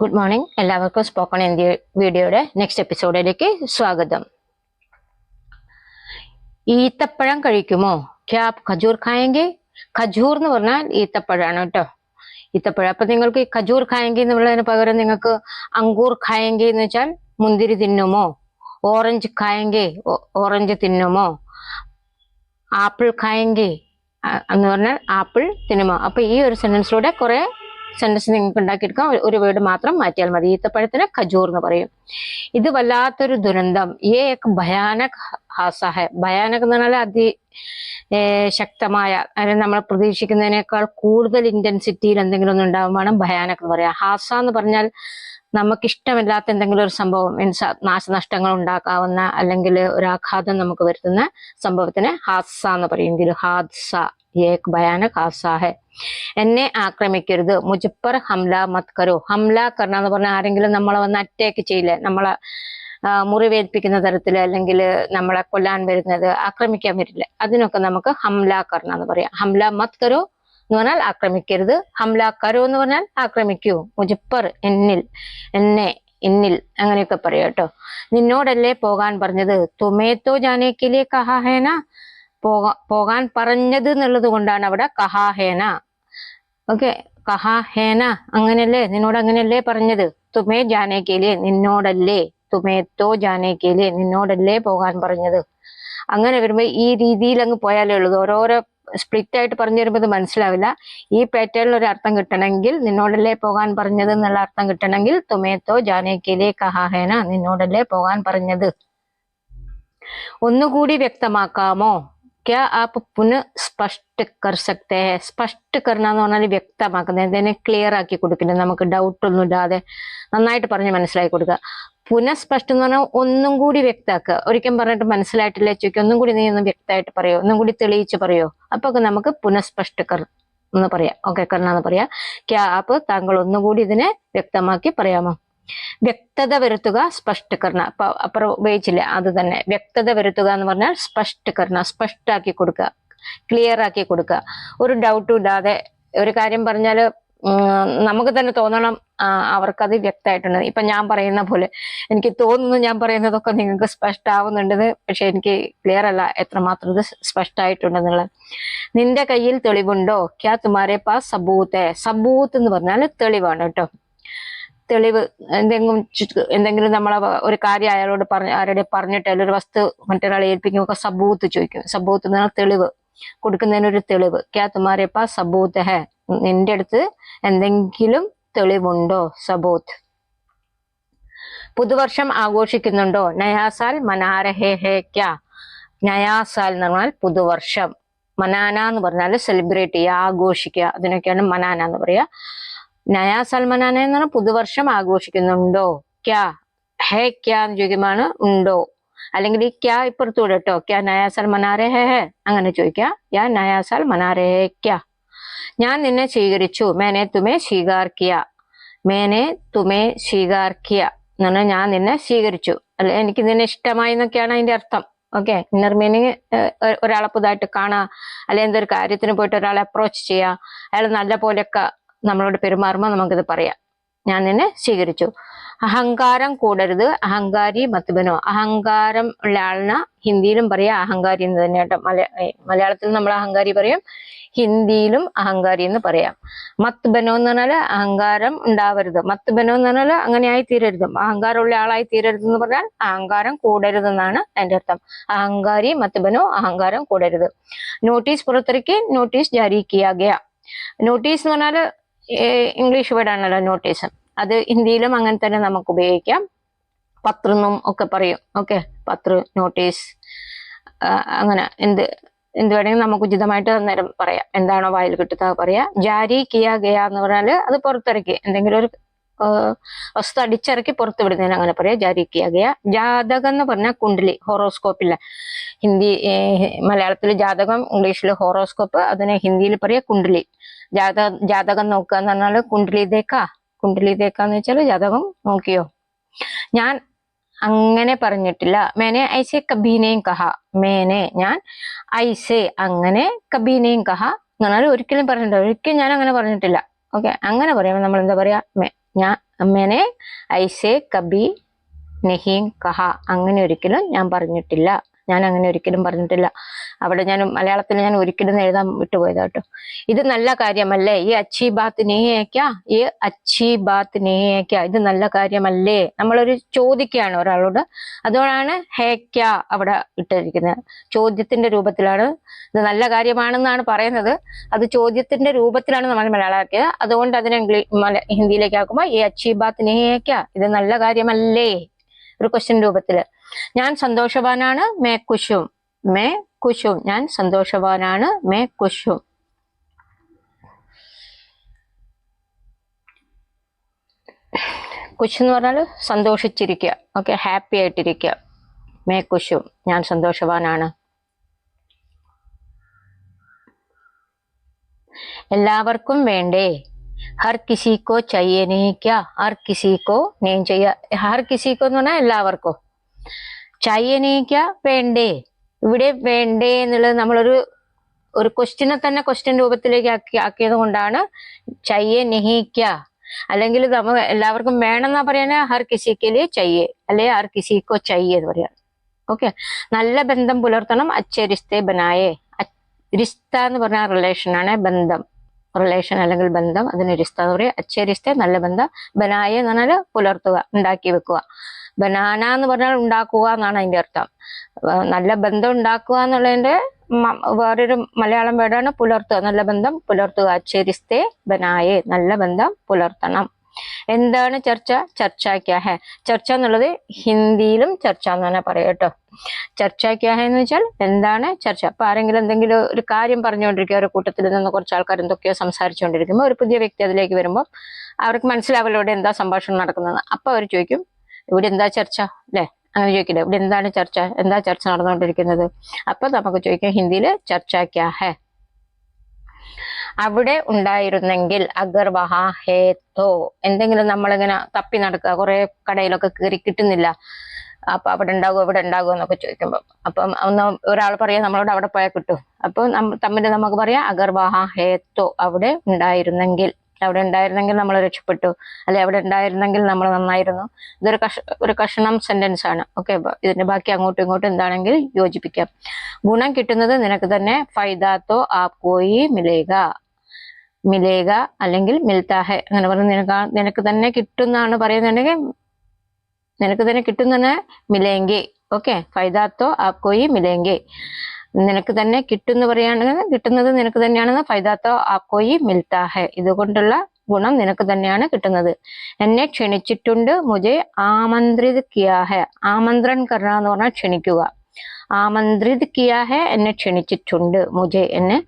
Good morning എല്ലാവർക്കും spoken India വീഡിയോയുടെ next എപ്പിസോഡിലേക്ക് സ്വാഗതം. ഈത്തപ്പഴം കഴിക്കുമോ? ക്യാ ഖജൂർ ഖായെങ്കിൽ ഖജൂർ എന്ന് പറഞ്ഞാൽ ഈത്തപ്പഴമാണ് കേട്ടോ. ഈത്തപ്പഴം. അപ്പൊ നിങ്ങൾക്ക് ഈ ഖജൂർ ഖായെങ്കിൽ എന്നുള്ളതിന് പകരം നിങ്ങൾക്ക് അങ്കൂർ ഖായെങ്കിൽ എന്ന് വെച്ചാൽ മുന്തിരി തിന്നുമോ? ഓറഞ്ച് ഖായെങ്കിൽ ഓറഞ്ച് തിന്നുമോ? ആപ്പിൾ ഖായെങ്കിൽ എന്ന് പറഞ്ഞാൽ ആപ്പിൾ തിന്നുമോ? അപ്പൊ ഈ ഒരു സെന്റൻസിലൂടെ കുറെ സെന്റൻസ് നിങ്ങൾക്ക് ഉണ്ടാക്കിയെടുക്കാം ഒരു- വേർഡ് മാത്രം മാറ്റിയാൽ മതി. ഈത്തപ്പഴത്തിന് ഖജൂർ എന്ന് പറയും. ഇത് വല്ലാത്തൊരു ദുരന്തം. ഏക് ഭയാനക് ഹാസ ഹെ. ഭയാനക് എന്ന് പറഞ്ഞാൽ അതി ശക്തമായ അതായത് നമ്മൾ പ്രതീക്ഷിക്കുന്നതിനേക്കാൾ കൂടുതൽ ഇന്റൻസിറ്റിയിൽ എന്തെങ്കിലും ഒന്ന് ഉണ്ടാകുമ്പോഴാണ് ഭയാനക് എന്ന് പറയാം. ഹാസ എന്ന് പറഞ്ഞാൽ നമുക്കിഷ്ടമില്ലാത്ത എന്തെങ്കിലും ഒരു സംഭവം മീൻസ് നാശനഷ്ടങ്ങൾ ഉണ്ടാക്കാവുന്ന അല്ലെങ്കിൽ ഒരു ആഘാതം നമുക്ക് വരുത്തുന്ന സംഭവത്തിന് ഹാസ എന്ന് പറയും. ഹാദ്സ ഏക് ഭയാനക് ഹാസ ഹെ എന്നെ ആക്രമിക്കരുത്. മുജപ്പർ ഹംല മത് കരോ. ഹംല കർണ എന്ന് പറഞ്ഞാൽ ആരെങ്കിലും നമ്മളെ വന്ന് അറ്റാക്ക് ചെയ്യില്ല? നമ്മളെ മുറിവേൽപ്പിക്കുന്ന തരത്തിൽ അല്ലെങ്കിൽ നമ്മളെ കൊല്ലാൻ വരുന്നത് ആക്രമിക്കാൻ വരില്ല. അതിനൊക്കെ നമുക്ക് ഹംല കർണ എന്ന് പറയാം. ഹംല മത് കരോ എന്ന് പറഞ്ഞാൽ ആക്രമിക്കരുത്. ഹംല കരോ എന്ന് പറഞ്ഞാൽ ആക്രമിക്കൂ. മുജപ്പർ എന്നിൽ എന്നെ എന്നിൽ അങ്ങനെയൊക്കെ പറയാം നിന്നോടല്ലേ പോകാൻ പറഞ്ഞത്? തുമേത്തോ ജാനേക്കിലെ കഹാഹേന പോകാ പോകാൻ പറഞ്ഞത് എന്നുള്ളത് കൊണ്ടാണ് അവിടെ കഹാഹേന. ഓക്കെ കഹാഹേന അങ്ങനെയല്ലേ നിന്നോട് അങ്ങനെയല്ലേ പറഞ്ഞത്? തുമേ ജാനേക്കേലേ നിന്നോടല്ലേ? തുമേത്തോ ജാനേക്കേലേ നിന്നോടല്ലേ പോകാൻ പറഞ്ഞത്? അങ്ങനെ വരുമ്പോ ഈ രീതിയിൽ അങ്ങ് പോയാലേ ഉള്ളത് ഓരോരോ സ്പ്ലിറ്റ് ആയിട്ട് പറഞ്ഞു വരുമ്പോൾ ഇത് മനസ്സിലാവില്ല. ഈ പാറ്റേണിൽ ഒരു അർത്ഥം കിട്ടണമെങ്കിൽ നിന്നോടല്ലേ പോകാൻ പറഞ്ഞത് എന്നുള്ള അർത്ഥം കിട്ടണമെങ്കിൽ തുമേത്തോ ജാനേക്കേലേ കഹാഹേന നിന്നോടല്ലേ പോകാൻ പറഞ്ഞത്. ഒന്നുകൂടി വ്യക്തമാക്കാമോ? ക്യാ आप പുനഃ സ്പഷ്ട കർ സക്തേ ഹെ സ്പഷ്ട കർണ എന്ന് പറഞ്ഞാൽ വ്യക്തമാക്കുന്നത് എന്തിനെ ക്ലിയർ ആക്കി കൊടുക്കുന്നത് നമുക്ക് ഡൗട്ട് ഒന്നും ഇല്ലാതെ നന്നായിട്ട് പറഞ്ഞ് മനസ്സിലാക്കി കൊടുക്കുക. പുനഃസ്പഷ്ടം എന്ന് പറഞ്ഞാൽ ഒന്നും കൂടി വ്യക്തമാക്കുക. ഒരിക്കലും പറഞ്ഞിട്ട് മനസ്സിലായിട്ടില്ല ചോദിക്കുക. ഒന്നും കൂടി നീ ഒന്ന് വ്യക്തമായിട്ട് പറയോ? ഒന്നും കൂടി തെളിയിച്ച് പറയോ? അപ്പൊ നമുക്ക് പുനഃസ്പഷ്ട കർ എന്ന് പറയാം. ഓക്കെ കർണ എന്ന് പറയാം. ക്യാ ആപ്പ് താങ്കൾ ഒന്നുകൂടി ഇതിനെ വ്യക്തമാക്കി പറയാമോ? വ്യക്തത വരുത്തുക സ്പഷ്ടീകരണ. അപ്പൊ അപ്പുറം ഉപയോഗിച്ചില്ല? അത് തന്നെ. വ്യക്തത വരുത്തുക എന്ന് പറഞ്ഞാൽ സ്പഷ്ടീകരണ സ്പഷ്ടാക്കി കൊടുക്കുക ക്ലിയർ ആക്കി കൊടുക്കുക. ഒരു ഡൗട്ടും ഇല്ലാതെ ഒരു കാര്യം പറഞ്ഞാൽ നമുക്ക് തന്നെ തോന്നണം അവർക്കത് വ്യക്തമായിട്ടുണ്ട്. ഇപ്പൊ ഞാൻ പറയുന്ന പോലെ എനിക്ക് തോന്നുന്നു ഞാൻ പറയുന്നതൊക്കെ നിങ്ങൾക്ക് സ്പഷ്ടാവുന്നുണ്ട് പക്ഷെ എനിക്ക് ക്ലിയർ അല്ല എത്രമാത്രം ഇത് സ്പഷ്ടമായിട്ടുണ്ടെന്നുള്ളത് നിന്റെ കയ്യിൽ തെളിവുണ്ടോ? ക്യാ തുമാരെ പാ സബൂത്ത് സബൂത്ത് എന്ന് പറഞ്ഞാൽ തെളിവാണ് കേട്ടോ. തെളിവ് എന്തെങ്കിലും എന്തെങ്കിലും നമ്മളെ വ- ഒരു കാര്യം അയാളോട് പറഞ്ഞ ആരുടെ പറഞ്ഞിട്ട് ഒരു വസ്തു മറ്റൊരാളെ ഏൽപ്പിക്കുമ്പോൾ സബൂത്ത് ചോദിക്കും. സബൂത്ത് എന്ന് പറഞ്ഞാൽ തെളിവ്. കൊടുക്കുന്നതിനൊരു തെളിവ്. ക്യാ സബൂത്ത് ഹെ. നിന്റെ അടുത്ത് എന്തെങ്കിലും തെളിവുണ്ടോ? സബൂത്ത്. പുതുവർഷം ആഘോഷിക്കുന്നുണ്ടോ? നയാസാൽ മനാരഹേ ഹേ ക്യാ. നയാസാൽ എന്ന് പറഞ്ഞാൽ പുതുവർഷം. മനാന എന്ന് പറഞ്ഞാൽ സെലിബ്രേറ്റ് ചെയ്യുക ആഘോഷിക്കുക. അതിനൊക്കെയാണ് മനാന എന്ന് പറയുക. നയാ സൽമനാന എന്ന് പറഞ്ഞാൽ പുതുവർഷം ആഘോഷിക്കുന്നുണ്ടോ? ക്യാ? ഹേ ക്യാ എന്ന് ചോദിക്കുമ്പോൾ ഉണ്ടോ? അല്ലെങ്കിൽ ഈ ക്യാ ഇപ്പുറത്തൂടെ കേട്ടോ. ക്യാ നയാ സൽ മനാരെ ഹേ ഹേ അങ്ങനെ ചോദിക്കാം യാ നയാ സൽ മനാരെ ഹേ ക്യാ. ഞാൻ നിന്നെ സ്വീകരിച്ചു. മേനെ തുമേ സ്വീകാർ കിയ മേനെ തുമേ സ്വീകാർ കിയ എന്ന് പറഞ്ഞാൽ ഞാൻ നിന്നെ സ്വീകരിച്ചു. അല്ലെ എനിക്ക് നിന്നെ ഇഷ്ടമായി എന്നൊക്കെയാണ് അതിന്റെ അർത്ഥം. ഓക്കെ? ഇന്നർ മീനിങ് ഒരാളെ പുതുതായിട്ട് കാണുക അല്ലെ എന്തൊരു കാര്യത്തിന് പോയിട്ട് ഒരാളെ അപ്രോച്ച് ചെയ്യുക അയാൾ നല്ല പോലെയൊക്കെ നമ്മളോട് പെരുമാറുമ്പോൾ നമുക്കിത് പറയാം. ഞാൻ നിന്നെ സ്വീകരിച്ചു. അഹങ്കാരം കൂടരുത്. അഹങ്കാരി മത്ബനോ അഹങ്കാരം ഉള്ള ആളിന് ഹിന്ദിയിലും പറയാം അഹങ്കാരി എന്ന് തന്നെ കേട്ടോ. മല മലയാളത്തിൽ നമ്മൾ അഹങ്കാരി പറയും. ഹിന്ദിയിലും അഹങ്കാരി എന്ന് പറയാം. മത്തുബനോ എന്ന് പറഞ്ഞാൽ അഹങ്കാരം ഉണ്ടാവരുത്. മത്തുബനോ എന്ന് പറഞ്ഞാൽ അങ്ങനെ ആയി തീരരുത് അഹങ്കാരമുള്ള ആളായി തീരരുത് എന്ന് പറഞ്ഞാൽ അഹങ്കാരം കൂടരുത് എന്നാണ് അതിന്റെ അർത്ഥം. അഹങ്കാരി മത്തുബനോ അഹങ്കാരം കൂടരുത്. നോട്ടീസ് പുറത്തിറക്കി നോട്ടീസ് ജാരി നോട്ടീസ് എന്ന് പറഞ്ഞാൽ ഇംഗ്ലീഷ് വേർഡാണല്ലോ നോട്ടീസ് അത് ഹിന്ദിയിലും അങ്ങനെ തന്നെ നമുക്ക് ഉപയോഗിക്കാം. പത്രന്നും ഒക്കെ പറയും. ഓക്കെ പത്ര നോട്ടീസ് അങ്ങനെ. എന്ത് എന്ത് വേണമെങ്കിലും നമുക്ക് ഉചിതമായിട്ട് അന്നേരം പറയാം. എന്താണോ വായിൽ കിട്ടുന്നത് പറയാ. ജാരി കിയ ഗയ എന്ന് പറഞ്ഞാൽ അത് പുറത്തിറക്കി. എന്തെങ്കിലും ഒരു വസ്തു അടിച്ചിറക്കി പുറത്ത് വിടുന്നതിന് അങ്ങനെ പറയാം. ജാരി കിയ ഗയ. ജാതകം എന്ന് പറഞ്ഞാൽ കുണ്ടലി ഹോറോസ്കോപ്പില്ല ഹിന്ദി മലയാളത്തിൽ ജാതകം ഇംഗ്ലീഷിൽ ഹോറോസ്കോപ്പ് അതിനെ ഹിന്ദിയിൽ പറയാ കുണ്ടലി. ജാതക ജാതകം നോക്കുക എന്ന് പറഞ്ഞാൽ കുണ്ടലി ദേക്ക കുണ്ടലി ദേക്ക എന്ന് വെച്ചാൽ ജാതകം നോക്കിയോ ഞാൻ അങ്ങനെ പറഞ്ഞിട്ടില്ല മേനെ ഐസെ കബീനയും കഹ മേനെ ഞാൻ ഐസെ അങ്ങനെ കബീനയും കഹ എന്ന് പറഞ്ഞാൽ ഒരിക്കലും പറഞ്ഞിട്ടില്ല ഒരിക്കലും ഞാൻ അങ്ങനെ പറഞ്ഞിട്ടില്ല ഓക്കെ അങ്ങനെ പറയുമ്പോൾ നമ്മൾ എന്താ പറയാ ഞാൻ അമ്മേനെ ഐസെ കബി നെഹീം കഹ അങ്ങനെ ഒരിക്കലും ഞാൻ പറഞ്ഞിട്ടില്ല ഞാൻ അങ്ങനെ ഒരിക്കലും പറഞ്ഞിട്ടില്ല. അവിടെ ഞാൻ മലയാളത്തിൽ ഞാൻ ഒരിക്കലും എഴുതാൻ വിട്ടുപോയതാ കേട്ടോ ഇത് നല്ല കാര്യമല്ലേ? ഈ അച്ചി ബാത്ത് നെയ്യേക്ക ഈ അച്ചി ബാത്ത് നെയ്യേക്ക ഇത് നല്ല കാര്യമല്ലേ? നമ്മളൊരു ചോദിക്കുകയാണ് ഒരാളോട്. അതുകൊണ്ടാണ് ഹേക്ക അവിടെ ഇട്ടിരിക്കുന്നത്. ചോദ്യത്തിന്റെ രൂപത്തിലാണ്. ഇത് നല്ല കാര്യമാണെന്നാണ് പറയുന്നത്. അത് ചോദ്യത്തിന്റെ രൂപത്തിലാണ് നമ്മൾ മലയാളമാക്കിയത്. അതുകൊണ്ട് അതിനെ ഹിന്ദിയിലേക്ക് ആക്കുമ്പോൾ ഈ അച്ചി ബാത്ത് നെയ്യേക്ക ഇത് നല്ല കാര്യമല്ലേ? ഒരു ക്വസ്റ്റ്യൻ രൂപത്തിൽ. ഞാൻ സന്തോഷവാനാണ് മേ കുശും. മേ കുശും. ഞാൻ സന്തോഷവാനാണ് മേ കുശും. കുശ് എന്ന് പറഞ്ഞാൽ സന്തോഷിച്ചിരിക്കുക. ഓക്കെ ഹാപ്പി ആയിട്ടിരിക്കുക. മേ കുശും. ഞാൻ സന്തോഷവാനാണ്. എല്ലാവർക്കും വേണ്ടേ? ഹർ കിസിക്കോ ചയ്യനേക്ക ആർ കിസിക്കോ നെയ്യും ചെയ്യുക ഹർ കിസിക്കോ എന്ന് പറഞ്ഞാൽ എല്ലാവർക്കും. ചൈനയ്ക്ക വേണ്ടേ? ഇവിടെ വേണ്ടേ എന്നുള്ളത് നമ്മളൊരു ഒരു ക്വസ്റ്റിനെ തന്നെ ക്വസ്റ്റ്യൻ രൂപത്തിലേക്ക് ആക്കി ആക്കിയത് കൊണ്ടാണ് ചയ്യെ നെഹിക്ക. അല്ലെങ്കിൽ നമ്മൾ എല്ലാവർക്കും വേണമെന്നാ പറയാന് ഹർ കിസിക്കൽ ചയ്യെ അല്ലെ ഹർ കിസിക്കോ ചയ്യ എന്ന് പറയാം. ഓക്കെ നല്ല ബന്ധം പുലർത്തണം അച്ഛ ബനായെ. ബനായേ എന്ന് പറഞ്ഞ റിലേഷനാണ് ബന്ധം. റിലേഷൻ അല്ലെങ്കിൽ ബന്ധം അതിന് രിസ്ത എന്ന് പറയാം. അച്ഛരിസ്തെ നല്ല ബന്ധം. ബനായേ എന്ന് പറഞ്ഞാൽ പുലർത്തുക ഉണ്ടാക്കി വെക്കുക. ബനാന എന്ന് പറഞ്ഞാൽ ഉണ്ടാക്കുക എന്നാണ് അതിന്റെ അർത്ഥം. നല്ല ബന്ധം ഉണ്ടാക്കുക എന്നുള്ളതിന്റെ വേറൊരു മലയാളം വേടാണ് പുലർത്തുക. നല്ല ബന്ധം പുലർത്തുക. ചെരിസ്തേ ബനായെ. നല്ല ബന്ധം പുലർത്തണം. എന്താണ് ചർച്ച? ചർച്ച ക്യാ ഹെ. ചർച്ച എന്നുള്ളത് ഹിന്ദിയിലും ചർച്ച എന്ന് തന്നെ പറയട്ടോ കേട്ടോ. ചർച്ച ക്യാ ഹെ എന്ന് വെച്ചാൽ എന്താണ് ചർച്ച? അപ്പൊ ആരെങ്കിലും എന്തെങ്കിലും ഒരു കാര്യം പറഞ്ഞുകൊണ്ടിരിക്കുക ഒരു കൂട്ടത്തിൽ നിന്ന് കുറച്ച് ആൾക്കാർ എന്തൊക്കെയോ സംസാരിച്ചുകൊണ്ടിരിക്കുമ്പോൾ ഒരു പുതിയ വ്യക്തി അതിലേക്ക് വരുമ്പോൾ അവർക്ക് മനസ്സിലാവലോടെ എന്താ സംഭാഷണം നടക്കുന്നത്. അപ്പൊ അവർ ചോദിക്കും ഇവിടെ എന്താ ചർച്ച? അല്ലെ അങ്ങനെ ചോദിക്കില്ല ഇവിടെ എന്താണ് ചർച്ച? എന്താ ചർച്ച നടന്നുകൊണ്ടിരിക്കുന്നത്? അപ്പൊ നമുക്ക് ചോദിക്കാം. ഹിന്ദിയിൽ ചർച്ച ക്യാ അവിടെ ഉണ്ടായിരുന്നെങ്കിൽ അഗർ വഹാ ഹേ തോ. എന്തെങ്കിലും നമ്മളിങ്ങനെ തപ്പി നടക്കുക കുറെ കടയിലൊക്കെ കയറി കിട്ടുന്നില്ല. അപ്പൊ അവിടെ ഉണ്ടാകുമോ ഇവിടെ ഉണ്ടാകുമോ എന്നൊക്കെ ചോദിക്കുമ്പോൾ അപ്പം ഒന്ന് ഒരാൾ പറയാം നമ്മളോട് അവിടെ പോയാൽ കിട്ടും. അപ്പൊ തമ്മിൽ നമുക്ക് പറയാം അഗർ വഹാ അവിടെ ഉണ്ടായിരുന്നെങ്കിൽ. അവിടെ ഉണ്ടായിരുന്നെങ്കിൽ നമ്മൾ രക്ഷപ്പെട്ടു. അല്ലെ അവിടെ ഉണ്ടായിരുന്നെങ്കിൽ നമ്മൾ നന്നായിരുന്നു. ഇതൊരു കഷ ഒരു കഷണം സെന്റൻസ് ആണ്. ഓക്കെ ഇതിന്റെ ബാക്കി അങ്ങോട്ടും ഇങ്ങോട്ടും എന്താണെങ്കിൽ യോജിപ്പിക്കാം. ഗുണം കിട്ടുന്നത് നിനക്ക് തന്നെ ഫൈദാത്തോ ആപ്കോയി മിലേക മിലേക അല്ലെങ്കിൽ മിൽത്താഹെ അങ്ങനെ പറഞ്ഞ് നിനക്ക് നിനക്ക് തന്നെ കിട്ടുന്നാണ് പറയുന്നുണ്ടെങ്കിൽ നിനക്ക് തന്നെ കിട്ടുന്ന മിലേങ്കി ഓക്കെ ഫൈദാത്തോ ആപ്കോയി മിലേങ്കി നിനക്ക് തന്നെ കിട്ടുമെന്ന് പറയുകയാണെങ്കിൽ കിട്ടുന്നത് നിനക്ക് തന്നെയാണെന്ന് ഫൈദാത്തോ ആക്കോയി മിൽത്താഹെ. ഇതുകൊണ്ടുള്ള ഗുണം നിനക്ക് തന്നെയാണ് കിട്ടുന്നത്. എന്നെ ക്ഷണിച്ചിട്ടുണ്ട് മുജെ ആമന്ത്രിത് കിയാഹെ. ആമന്ത്രൺ കർണ എന്ന് പറഞ്ഞാൽ ക്ഷണിക്കുക. ആമന്ത്രിത് കിയാഹെ എന്നെ ക്ഷണിച്ചിട്ടുണ്ട് മുജെ എന്നെ.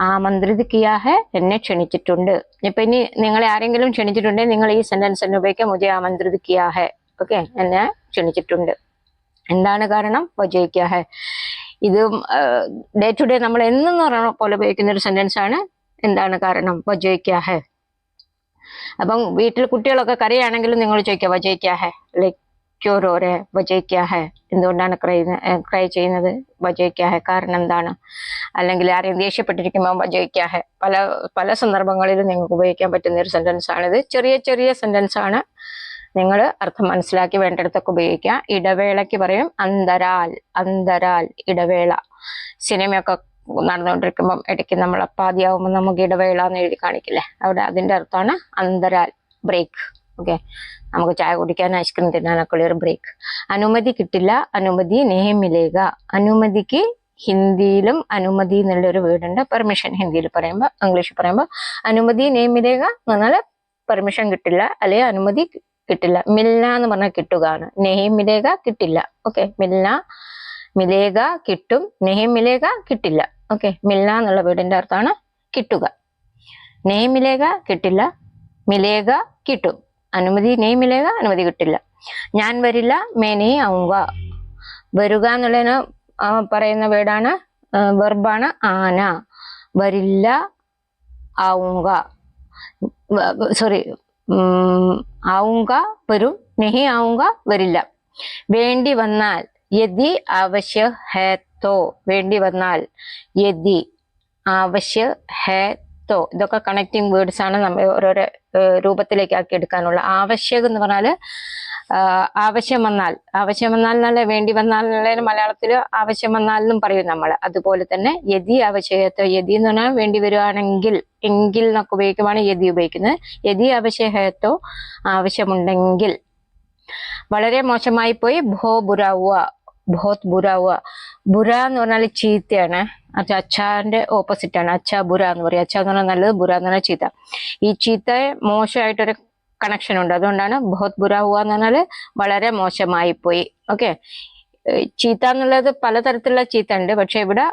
ആമന്ത്രിത് കിയാഹെ എന്നെ ക്ഷണിച്ചിട്ടുണ്ട്. ഇപ്പൊ ഇനി നിങ്ങളെ ആരെങ്കിലും ക്ഷണിച്ചിട്ടുണ്ടെങ്കിൽ നിങ്ങൾ ഈ സെന്റൻസ് തന്നെ ഉപയോഗിക്കാം മുജെ ആമന്ത്രിത് കിയാഹെ. ഓക്കെ? എന്നെ ക്ഷണിച്ചിട്ടുണ്ട്. എന്താണ് കാരണം? വജയിക്കാഹെ ഇത് ഡേ ടു ഡേ നമ്മൾ എന്നും പറയണ പോലെ ഉപയോഗിക്കുന്ന ഒരു സെന്റൻസ് ആണ് എന്താണ് കാരണം? വജയിക്കാഹെ അപ്പം വീട്ടിൽ കുട്ടികളൊക്കെ കരയാണെങ്കിലും നിങ്ങൾ ചോദിക്കുക വജയിക്കാഹെ ലൈക്ക് ക്യൂരോരെ വജയിക്കാഹെ എന്തുകൊണ്ടാണ് ക്രൈ ക്രൈ ചെയ്യുന്നത്? വജയിക്കാഹെ കാരണം എന്താണ്? അല്ലെങ്കിൽ ആരെയും ദേഷ്യപ്പെട്ടിരിക്കുമ്പോൾ വജയിക്കാഹെ പല പല സന്ദർഭങ്ങളിലും നിങ്ങൾക്ക് ഉപയോഗിക്കാൻ പറ്റുന്ന ഒരു സെന്റൻസ് ആണ് ഇത് ചെറിയ ചെറിയ സെന്റൻസ് ആണ്. നിങ്ങൾ അർത്ഥം മനസ്സിലാക്കി വേണ്ടിടത്തൊക്കെ ഉപയോഗിക്കുക. ഇടവേളയ്ക്ക് പറയും അന്തരാൽ അന്തരാൽ ഇടവേള. സിനിമയൊക്കെ നടന്നുകൊണ്ടിരിക്കുമ്പം ഇടയ്ക്ക് നമ്മൾ അപ്പാതിയാവുമ്പോൾ നമുക്ക് ഇടവേള എന്ന് എഴുതി കാണിക്കില്ലേ? അവിടെ അതിന്റെ അർത്ഥമാണ് അന്തരാൽ ബ്രേക്ക്. ഓക്കെ? നമുക്ക് ചായ കുടിക്കാൻ ഐസ്ക്രീം തിന്നാനൊക്കെ ഉള്ള ഒരു ബ്രേക്ക്. അനുമതി കിട്ടില്ല അനുമതി നേമിലേക അനുമതിക്ക് ഹിന്ദിയിലും അനുമതി എന്നുള്ളൊരു വേർഡുണ്ട്. പെർമിഷൻ ഹിന്ദിയിൽ പറയുമ്പോൾ ഇംഗ്ലീഷിൽ പറയുമ്പോൾ അനുമതി നേമിലേക എന്ന് പറഞ്ഞാൽ പെർമിഷൻ കിട്ടില്ല അല്ലെങ്കിൽ അനുമതി കിട്ടില്ല. മില്ല എന്ന് പറഞ്ഞാൽ കിട്ടുകയാണ്. നെഹി മിലേക കിട്ടില്ല. ഓക്കെ മില്ല മിലേക കിട്ടും. നെഹി മിലേക കിട്ടില്ല. ഓക്കെ മില്ല എന്നുള്ള വീടിന്റെ അർത്ഥമാണ് കിട്ടുക. നെഹി മിലേക കിട്ടില്ല മിലേക കിട്ടും. അനുമതി നെയ് മിലേക അനുമതി കിട്ടില്ല. ഞാൻ വരില്ല മേനെ ആവുക വരുക എന്നുള്ളതിന് പറയുന്ന വേർഡാണ് വെർബാണ് ആന. വരില്ല ആവുക സോറി ആവുക വരും നെഹി ആവുക വരില്ല. വേണ്ടി വന്നാൽ യതി ആവശ്യ ഹേ തോ വേണ്ടി വന്നാൽ യതി ആവശ്യ ഹേത്തോ ഇതൊക്കെ കണക്റ്റിംഗ് വേർഡ്സ് ആണ് നമ്മൾ ഓരോരോ രൂപത്തിലേക്ക് ആക്കി എടുക്കാനുള്ള. ആവശ്യം എന്ന് പറഞ്ഞാൽ ആഹ്, ആവശ്യം വന്നാൽ ആവശ്യം വന്നാൽ എന്നല്ല വേണ്ടി വന്നാൽ എന്നുള്ള മലയാളത്തിൽ ആവശ്യം വന്നാൽ എന്നും പറയും നമ്മൾ അതുപോലെ തന്നെ യതി ആവശ്യകത്വ യതി എന്ന് പറഞ്ഞാൽ വേണ്ടി വരുവാണെങ്കിൽ എങ്കിൽ എന്നൊക്കെ ഉപയോഗിക്കുവാണ് യതി ഉപയോഗിക്കുന്നത്. യതി ആവശ്യകത്വ ആവശ്യമുണ്ടെങ്കിൽ വളരെ മോശമായി പോയി ഭോ ബുറാവുക ബഹോത് ബുറാവുക ബുര എന്ന് പറഞ്ഞാൽ ചീത്തയാണ്. അച്ഛാന്റെ ഓപ്പോസിറ്റ് ആണ്. അച്ഛ ബുര എന്ന് പറയും. അച്ഛ എന്ന് പറഞ്ഞാൽ നല്ലത് ബുര എന്ന് പറഞ്ഞാൽ ചീത്ത. ഈ ചീത്തയെ മോശമായിട്ടൊരു കണക്ഷൻ ഉണ്ട്. അതുകൊണ്ടാണ് ബഹുത് ബുര ഹുവ എന്ന് പറഞ്ഞാൽ വളരെ മോശമായി പോയി. ഓക്കെ ചീത്ത എന്നുള്ളത് പലതരത്തിലുള്ള ചീത്ത ഉണ്ട്. പക്ഷെ ഇവിടെ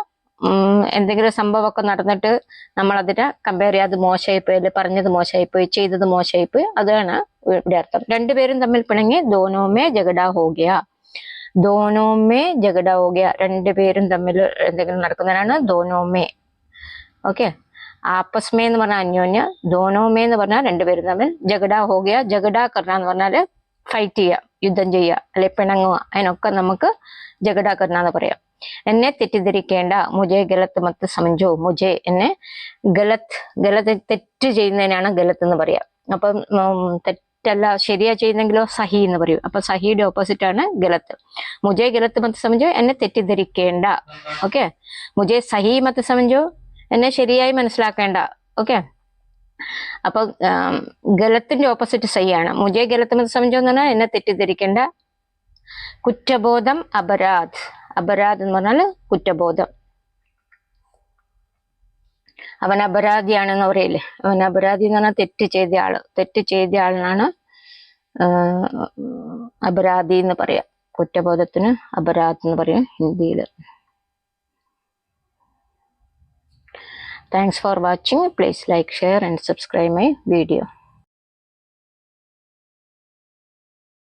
എന്തെങ്കിലും സംഭവമൊക്കെ നടന്നിട്ട് നമ്മൾ അതിനെ കമ്പയർ ചെയ്യാത് മോശമായി പോയി അല്ലെങ്കിൽ പറഞ്ഞത് മോശമായി പോയി ചെയ്തത് മോശമായി പോയി. അതാണ് ഇവിടെ അർത്ഥം. രണ്ടുപേരും തമ്മിൽ പിണങ്ങി. ദോനോമേ ജഗഡ ഹോഗയ. ദോനോമേ ജഗഡ ഹോഗയ. രണ്ടുപേരും തമ്മിൽ എന്തെങ്കിലും നടക്കുന്നതിനാണ് ദോനോമേ. ഓക്കെ ആപ്പസ്മേ എന്ന് പറഞ്ഞാൽ അന്യോന്യ ദോനോമേ എന്ന് പറഞ്ഞാൽ രണ്ടുപേരും തമ്മിൽ ജഗഡ ഹോകിയ ജഗഡ കർണ എന്ന് പറഞ്ഞാൽ ഫൈറ്റ് ചെയ്യുക യുദ്ധം ചെയ്യുക അല്ലെ പിണങ്ങുക അതിനൊക്കെ നമുക്ക് ജഗഡ കർണ എന്ന് പറയാം. എന്നെ തെറ്റിദ്ധരിക്കേണ്ട മുജെ ഗലത്ത് മത്ത് സമഞ്ചോ മുജെ എന്നെ ഗലത്ത് ഗലത്ത് തെറ്റ് ചെയ്യുന്നതിനാണ് ഗലത്ത് എന്ന് പറയാ. അപ്പം തെറ്റല്ല ശരിയാ ചെയ്യുന്നെങ്കിലോ സഹി എന്ന് പറയും. അപ്പൊ സഹിയുടെ ഓപ്പോസിറ്റ് ആണ് ഗലത്ത്. മുജെ ഗലത്ത് മത്ത് സമഞ്ചോ എന്നെ തെറ്റിദ്ധരിക്കേണ്ട ഓക്കെ? മുജെ സഹി മത്ത് സമഞ്ചോ എന്നെ ശരിയായി മനസ്സിലാക്കേണ്ട. ഓക്കെ അപ്പൊ ഗലത്തിന്റെ ഓപ്പോസിറ്റ് സഹിയാണ് മുജെ ഗലത്ത് സമഞ്ചോ എന്ന് പറഞ്ഞാൽ എന്നെ തെറ്റിദ്ധരിക്കേണ്ട. കുറ്റബോധം അപരാധ്. അപരാധ് എന്ന് പറഞ്ഞാൽ കുറ്റബോധം. അവൻ അപരാധിയാണെന്ന് പറയില്ലേ? അവൻ അപരാധി എന്ന് പറഞ്ഞാൽ തെറ്റ് ചെയ്ത ആൾ. തെറ്റ് ചെയ്ത ആളിനാണ് അപരാധി എന്ന് പറയാം. കുറ്റബോധത്തിന് അപരാധ് എന്ന് പറയും ഹിന്ദിയിൽ Thanks for watching. Please like, share and subscribe my video.